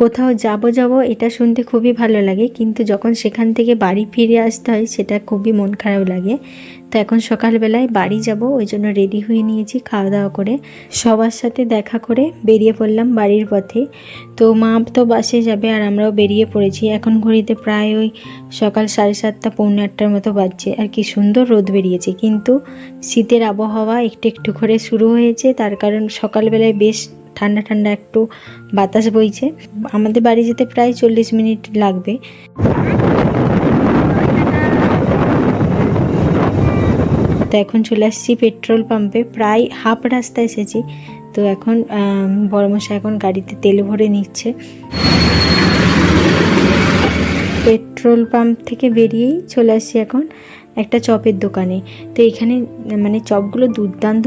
কোথাও যাব যাব এটা শুনতে খুবই ভালো লাগে, কিন্তু যখন সেখান থেকে বাড়ি ফিরে আসতে হয় সেটা খুবই মন খারাপ লাগে। তো এখন সকালবেলায় বাড়ি যাব, ওই জন্য রেডি হয়ে নিয়েছি খাওয়া দাওয়া করে। সবার সাথে দেখা করে বেরিয়ে পড়লাম বাড়ির পথে। তো মা তো বাসে যাবে আর আমরাও বেরিয়ে পড়েছি। এখন ঘড়িতে প্রায় ওই সকাল সাড়ে সাতটা, পৌনে আটটার মতো বাজছে। আর কি সুন্দর রোদ বেরিয়েছে, কিন্তু শীতের আবহাওয়া একটু একটু করে শুরু হয়েছে। তার কারণ সকালবেলায় বেশ ঠান্ডা ঠান্ডা একটু বাতাস বইছে। আমাদের বাড়ি যেতে প্রায় চল্লিশ মিনিট লাগবে। তো এখন চলে আসছি পেট্রোল পাম্পে। প্রায় হাফ রাস্তা এসেছি। তো এখন আম, বড়মশাই এখন গাড়িতে তেল ভরে নিচ্ছে। পেট্রোল পাম্প থেকে বেরিয়েই চলে আসছি এখন একটা চপের দোকানে। তো এখানে মানে চপগুলো দুর্দান্ত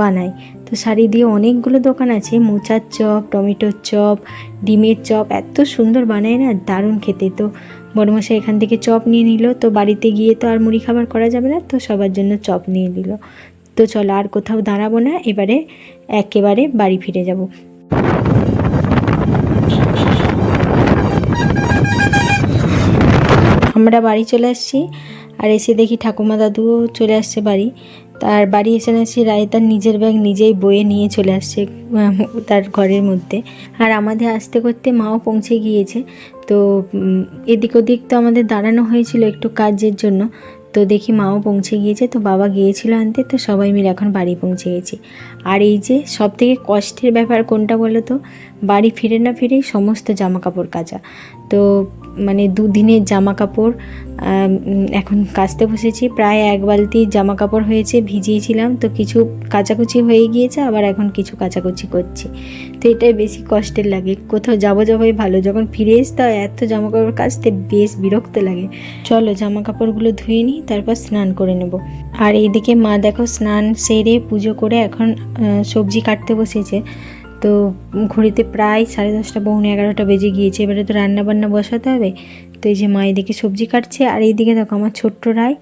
বানায়। তো শাড়ি দিয়ে অনেকগুলো দোকান আছে। মোচার চপ, টমেটোর চপ, ডিমের চপ, এত সুন্দর বানায় না? দারুণ খেতে তো। বড়মশাই এখান থেকে চপ নিয়ে নিল। তো বাড়িতে গিয়ে তো আর মুড়ি খাবার করা যাবে না। তো সবার জন্য চপ নিয়ে নিল। তো চলো আর কোথাও দাঁড়াবো না। এবারে একেবারে বাড়ি ফিরে যাব। আমরা বাড়ি চলে আসছি। আর এসে দেখি ঠাকুমা দাদুও চলে আসছে বাড়ি। তার বাড়ি এসে নাকি রায় তার নিজের ব্যাগ নিজেই বয়ে নিয়ে চলে আসছে তার ঘরের মধ্যে। আর আমাদের আসতে করতে মাও পৌঁছে গিয়েছে। তো এদিক ওদিক তো আমাদের দাঁড়ানো হয়েছিল একটু কাজের জন্য। তো দেখি মাও পৌঁছে গিয়েছে, তো বাবা গিয়েছিল আনতে, তো সবাই মিলে এখন বাড়ি পৌঁছে গেছি। আর এই যে সব থেকে কষ্টের ব্যাপার কোনটা বলো তো? বাড়ি ফিরে না ফিরেই সমস্ত জামা কাপড় কাচা। তো মানে দুদিনের জামা কাপড় এখন কাচতে বসেছি। প্রায় এক বালতি জামা কাপড় হয়েছে, ভিজিয়েছিলাম। তো কিছু কাচাকুচি হয়ে গিয়েছে, আবার এখন কিছু কাচাকুচি করছি। তো এটাই বেশি কষ্টের লাগে। কোথাও যাব যাবোই ভালো। যখন ফিরে আসতে হয় এত জামা কাপড় কাচতে বেশ বিরক্ত লাগে। চলো জামা কাপড়গুলো ধুয়ে নিই, তারপর স্নান করে নেব। আর এইদিকে মা দেখো স্নান সেরে পুজো করে এখন সবজি কাটতে বসেছে। তো ঘড়িতে প্রায় সাড়ে দশটা, পৌনে এগারোটা বেজে গিয়েছে। এবারে তো রান্না বান্না বসাতে হবে। তো এই যে মা এদিকে সবজি কাটছে, আর এইদিকে দেখো আমার ছোট্ট রায়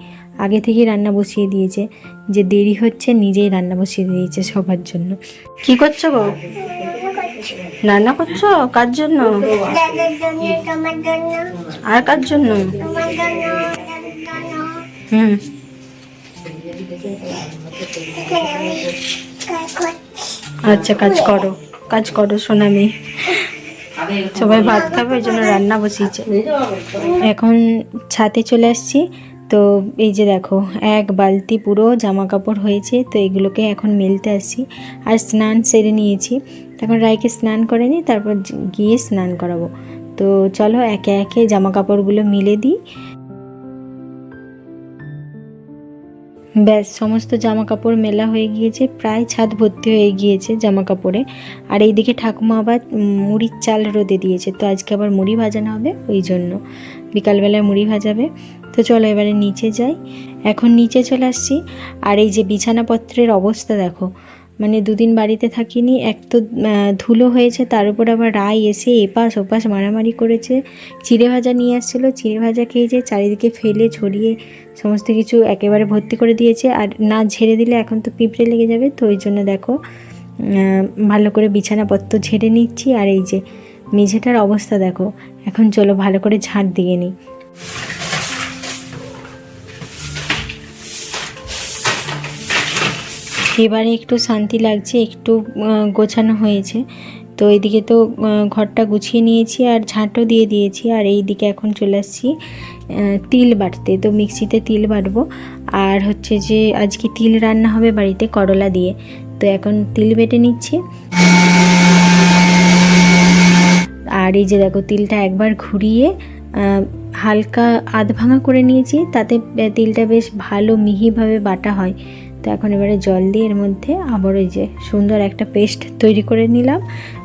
আগে থেকেই রান্না বসিয়ে দিয়েছে। যে দেরি হচ্ছে, নিজেই রান্না বসিয়ে দিয়েছে সবার জন্য। কি করছ গো? রান্না করছ? কার জন্য? আর কার জন্য? হুম। আচ্ছা কাজ করো। কাজ করো সোনামি সবাই ভাত খাবে, ওই জন্য রান্না বসিয়েছে। এখন ছাতে চলে আসছি। তো এই যে দেখো, এক বালতি পুরো জামা কাপড় হয়েছে, তো এগুলোকে এখন মেলতে আসছি। আর স্নান সেরে নিয়েছি। এখন রায়কে স্নান করে নিই, তারপর গিয়ে স্নান করাবো। তো চলো একে একে জামা কাপড়গুলো মিলে দিই। ব্যাস, সমস্ত জামা কাপড় মেলা হয়ে গিয়েছে, প্রায় ছাদ ভর্তি হয়ে গিয়েছে জামা কাপড়ে আর এইদিকে ঠাকুমা আবার মুড়ির চাল রোদে দিয়েছে, তো আজকে আবার মুড়ি ভাজানো হবে ওই জন্য। বিকালবেলায় মুড়ি ভাজাবে। তো চলো এবারে নিচে যাই। এখন নিচে চলে আসছি। আর এই যে বিছানাপত্রের অবস্থা দেখো মানে দুদিন বাড়িতে থাকিনি, এক তো ধুলো হয়েছে, তার উপর আবার রায় এসে এপাশ ওপাশ মারামারি করেছে। চিড়ে ভাজা নিয়ে আসছিল, চিড়ে ভাজা খেয়েছে চারিদিকে ফেলে ছড়িয়ে সমস্ত কিছু একেবারে ভর্তি করে দিয়েছে। আর না ঝেড়ে দিলে এখন তো পিঁপড়ে লেগে যাবে, তো ওই জন্য দেখো ভালো করে বিছানাপত্র ঝেড়ে নিচ্ছি। আর এই যে মেঝেটার অবস্থা দেখো, এখন চলো ভালো করে ঝাঁট দিয়ে নিই। এবারে একটু শান্তি লাগছে, একটু গোছানো হয়েছে। তো এইদিকে তো ঘরটা গুছিয়ে নিয়েছি আর ঝাঁটও দিয়ে দিয়েছি আর এই দিকে এখন চলে আসছি তিল বাটতে। তো মিক্সিতে তিল বাটবো। আর হচ্ছে যে, আজকে তিল রান্না হবে বাড়িতে করলা দিয়ে। তো এখন তিল বেটে নিচ্ছি। আর এই যে দেখো, তিলটা একবার ঘুরিয়ে হালকা আধ ভাঙা করে নিয়েছি। তাতে তিলটা বেশ ভালো মিহিভাবে বাটা হয়। তো এখন এবারে জল দিয়ে এর মধ্যে আবার ওই যে সুন্দর একটা পেস্ট তৈরি করে নিলাম।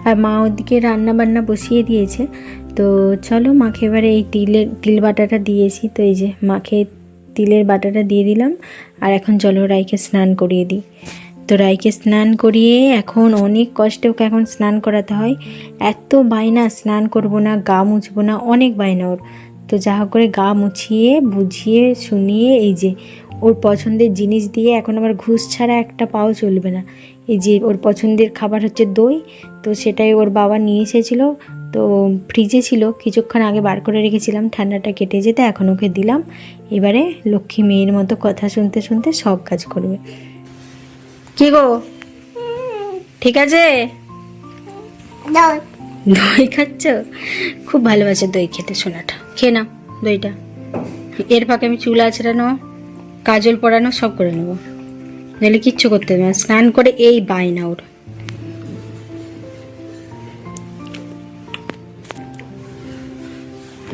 আর মা ওদিকে রান্না বান্না বসিয়ে দিয়েছে। তো চলো মাকে এবারে এই তিলের তিল বাটাটা দিয়েছি। তো এই যে মাকে তিলের বাটাটা দিয়ে দিলাম। আর এখন চলো রাইকে স্নান করিয়ে দিই। তো রাইকে স্নান করিয়ে এখন অনেক কষ্টে ওকে এখন স্নান করাতে হয়। এত বায়না, স্নান করব না, গা মুছবো না, অনেক বায়না ওর। তো যা করে গা মুছিয়ে, বুঝিয়ে, শুনিয়ে এই যে ওর পছন্দের জিনিস দিয়ে এখন আবার ঘুষ ছাড়া একটা পাও চলবে না। এই যে ওর পছন্দের খাবার হচ্ছে দই তো সেটাই ওর বাবা নিয়ে এসেছিল তো ফ্রিজে ছিল। কিছুক্ষণ আগে বার করে রেখেছিলাম ঠান্ডাটা কেটে যেতে এখন ওকে দিলাম। এবারে লক্ষ্মী মেয়ের মতো কথা শুনতে শুনতে সব কাজ করবে। কি গো? ঠিক আছে? দই। খাচ্ছ? খুব ভালোবাসে দই খেতে সোনাটা। খেয়ে নাও দইটা। এর ফাঁকে আমি চুল আছড়ানো কাজল পরানো সব করে নেব। নাহলে কিচ্ছু করতে হবে না। স্নান করে এই বায়না ওর।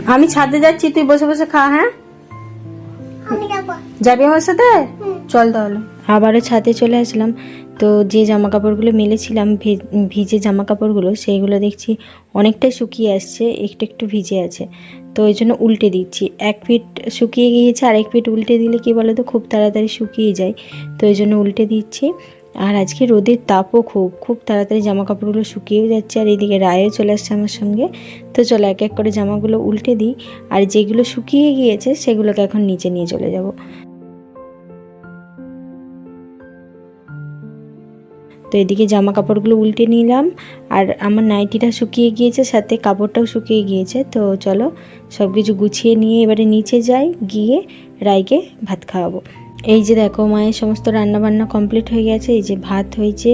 আমি ছাদে যাচ্ছি তুই বসে বসে খা হ্যাঁ? যাবি। আমার সাথে? চল তাহলে। আবারও ছাদে চলে আসলাম। তো যে জামা কাপড়গুলো মেলেছিলাম ভিজে জামা কাপড়গুলো সেইগুলো দেখছি অনেকটাই শুকিয়ে আসছে, একটু একটু ভিজে আছে। তো ওই জন্য উল্টে দিচ্ছি। এক ফিট শুকিয়ে গিয়েছে আর এক ফিট উল্টে দিলে কি বলো তো খুব তাড়াতাড়ি শুকিয়ে যায়। তো ওই জন্য উল্টে দিচ্ছি। আর আজকে রোদের তাপও খুব খুব তাড়াতাড়ি জামা কাপড়গুলো শুকিয়েও যাচ্ছে। আর এদিকে রায়ও চলে আসছে আমার সঙ্গে। তো চলো এক এক করে জামাগুলো উল্টে দিই। আর যেগুলো শুকিয়ে গিয়েছে, সেগুলোকে এখন নিচে নিয়ে চলে যাব। তো এদিকে জামা কাপড়গুলো উল্টে নিলাম আর আমার নাইটিটা শুকিয়ে গিয়েছে, সাথে কাপড়টাও শুকিয়ে গিয়েছে। তো চলো সব কিছু গুছিয়ে নিয়ে এবারে নিচে যাই, গিয়ে রায়কে ভাত খাওয়াবো। এই যে দেখো মায়ের সমস্ত রান্না বান্না কমপ্লিট হয়ে গেছে, এই যে ভাত হয়েছে,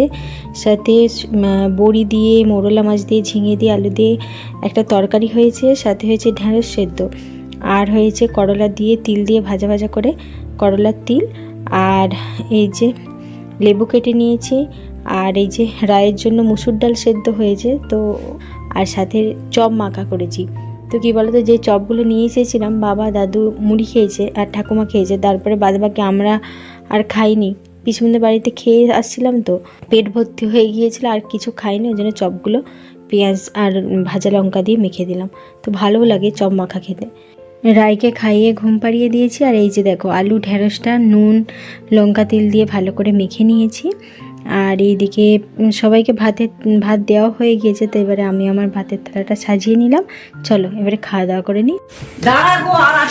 সাথে বড়ি দিয়ে, মোরলা মাছ দিয়ে, ঝিঙে দিয়ে, আলু দিয়ে একটা তরকারি হয়েছে, সাথে হয়েছে ঢেঁড়স সেদ্ধ। আর হয়েছে করলা দিয়ে তিল দিয়ে ভাজা ভাজা করে করলার তিল। আর এই যে লেবু কেটে নিয়েছি আর এই যে রায়ের জন্য মুসুর ডাল সেদ্ধ হয়েছে, তো আর সাথে চপ মাখা করেছি। তো কী বলতো, যে চপগুলো নিয়ে এসেছিলাম, বাবা, দাদু মুড়ি খেয়েছে আর ঠাকুমা খেয়েছে, তারপরে বাদবাকি আমরা আর খাইনি। পিসমুদের বাড়িতে খেয়ে আসছিলাম তো, পেট ভর্তি হয়ে গিয়েছিল, আর কিছু খাইনি, ওই জন্য চপগুলো পেঁয়াজ আর ভাজা লঙ্কা দিয়ে মেখে দিলাম। তো ভালোও লাগে চপ মাখা খেতে। রায়কে খাইয়ে ঘুম পাড়িয়ে দিয়েছি, আর এই যে দেখো, আলু, ঢেঁড়সটা, নুন, লঙ্কা, তেল দিয়ে ভালো করে মেখে নিয়েছি। আর এইদিকে সবাইকে ভাতে ভাত দেওয়া হয়ে গিয়েছে তো এবারে আমি আমার ভাতের থালাটা সাজিয়ে নিলাম। চলো এবারে খাওয়া দাওয়া করে নিই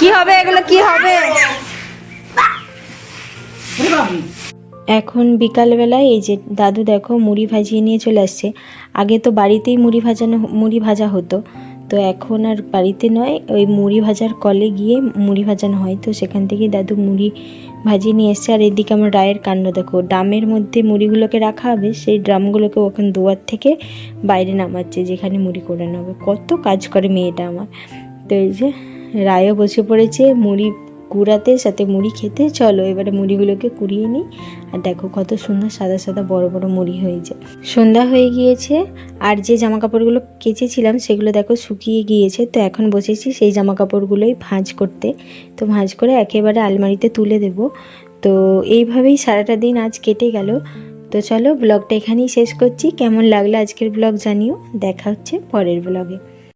কি হবে এগুলো? কি হবে? এখন বিকালবেলায় এই যে দাদু দেখো মুড়ি ভাজিয়ে নিয়ে চলে আসছে। আগে তো বাড়িতেই মুড়ি ভাজানো মুড়ি ভাজা হতো। তো এখন আর বাড়িতে নয়, ওই মুড়ি ভাজার কলে গিয়ে মুড়ি ভাজানো হয়। তো সেখান থেকে দাদু মুড়ি ভাজিয়ে নিয়ে এসছে। আর এদিকে আমার রায়ের কাণ্ড, দেখো। ড্রামের মধ্যে মুড়িগুলোকে রাখা হবে, সেই ড্রামগুলোকে ওখানে দুয়ার থেকে বাইরে নামাচ্ছে, যেখানে মুড়ি করে নেবে। কত কাজ করে মেয়েটা আমার। তো এই যে রায়ও বসে পড়েছে, মুড়ি কুড়াতে সাথে মুড়ি খেতে। চলো, এবারে মুড়িগুলোকে কুড়িয়ে নিই। আর দেখো কত সুন্দর সাদা সাদা বড় বড় মুড়ি হয়েছে। সন্ধ্যা হয়ে গিয়েছে। আর যে জামা কাপড়গুলো কেচেছিলাম, সেগুলো দেখো শুকিয়ে গিয়েছে। তো এখন বসেছি সেই জামা কাপড়গুলোই ভাঁজ করতে। তো ভাঁজ করে একেবারে আলমারিতে তুলে দেব। তো এইভাবেই সারাটা দিন আজ কেটে গেল। তো চলো, ব্লগটা এখানেই শেষ করছি। কেমন লাগল আজকের ব্লগ জানিও। দেখা হচ্ছে পরের ব্লগে।